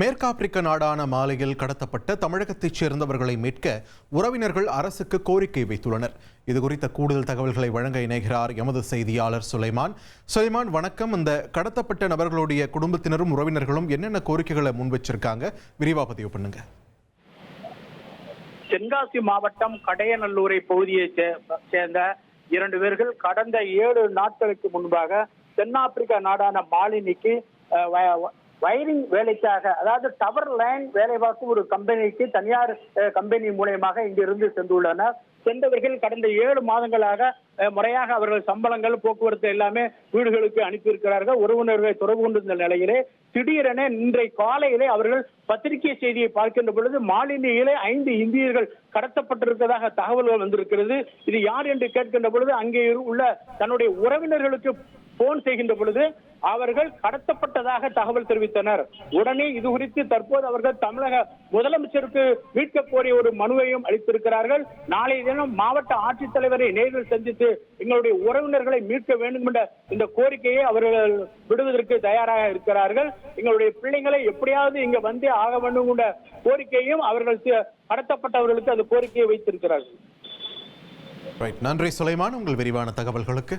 மேற்காப்பிரிக்க நாடான மாலையில் கடத்தப்பட்ட தமிழகத்தைச் சேர்ந்தவர்களை மீட்க உறவினர்கள் அரசுக்கு கோரிக்கை வைத்துள்ளனர். இது குறித்த கூடுதல் தகவல்களை வழங்க இணைகிறார் எமது செய்தியாளர் சுலைமான். சுலைமான் வணக்கம். இந்த கடத்தப்பட்ட நபர்களுடைய குடும்பத்தினரும் உறவினர்களும் என்னென்ன கோரிக்கைகளை முன் வச்சிருக்காங்க விரிவா பதிவு பண்ணுங்க. தென்காசி மாவட்டம் கடையநல்லூரை பகுதியை சேர்ந்த இரண்டு பேர்கள் கடந்த ஏழு நாட்களுக்கு முன்பாக தென்னாப்பிரிக்கா நாடான மாலினிக்கு வயரிங் வேலைக்காக அதாவது டவர் லைன் வேலை பார்க்கும் ஒரு கம்பெனிக்கு தனியார் கம்பெனி மூலயமாக இங்கிருந்து சென்றுள்ளனர். சென்றவர்கள் கடந்த ஏழு மாதங்களாக முறையாக அவர்கள் சம்பளங்கள் போக்குவரத்து எல்லாமே வீடுகளுக்கு அனுப்பியிருக்கிறார்கள். உறவினர்களை தொடர்பு கொண்டிருந்த நிலையிலே திடீரென இன்றை காலையிலே அவர்கள் பத்திரிகை செய்தியை பார்க்கின்ற பொழுது மாலினியிலே ஐந்து இந்தியர்கள் கடத்தப்பட்டிருப்பதாக தகவல்கள் வந்திருக்கிறது. இது யார் என்று கேட்கின்ற பொழுது அங்கே இரு- உள்ள தன்னுடைய உறவினர்களுக்கு போன் செய்கின்ற பொழுது அவர்கள் கடத்தப்பட்டதாக தகவல் தெரிவித்தனர். உடனே இது குறித்து தற்போது அவர்கள் தமிழக முதலமைச்சருக்கு மீட்க கோரிய ஒரு மனுவையும் அளித்திருக்கிறார்கள். நாளைய தினம் மாவட்ட ஆட்சித்தலைவரை நேரில் சந்தித்து எங்களுடைய உறவினர்களை மீட்க வேண்டும் என்ற இந்த கோரிக்கையை அவர்கள் விடுவதற்கு தயாராக இருக்கிறார்கள். எங்களுடைய பிள்ளைகளை எப்படியாவது இங்க வந்தே ஆக வேண்டும் என்ற கோரிக்கையும் அவர்கள் கடத்தப்பட்டவர்களுக்கு அந்த கோரிக்கையை வைத்திருக்கிறார்கள். நன்றி சுலைமான். உங்கள் விரிவான தகவல்களுக்கு.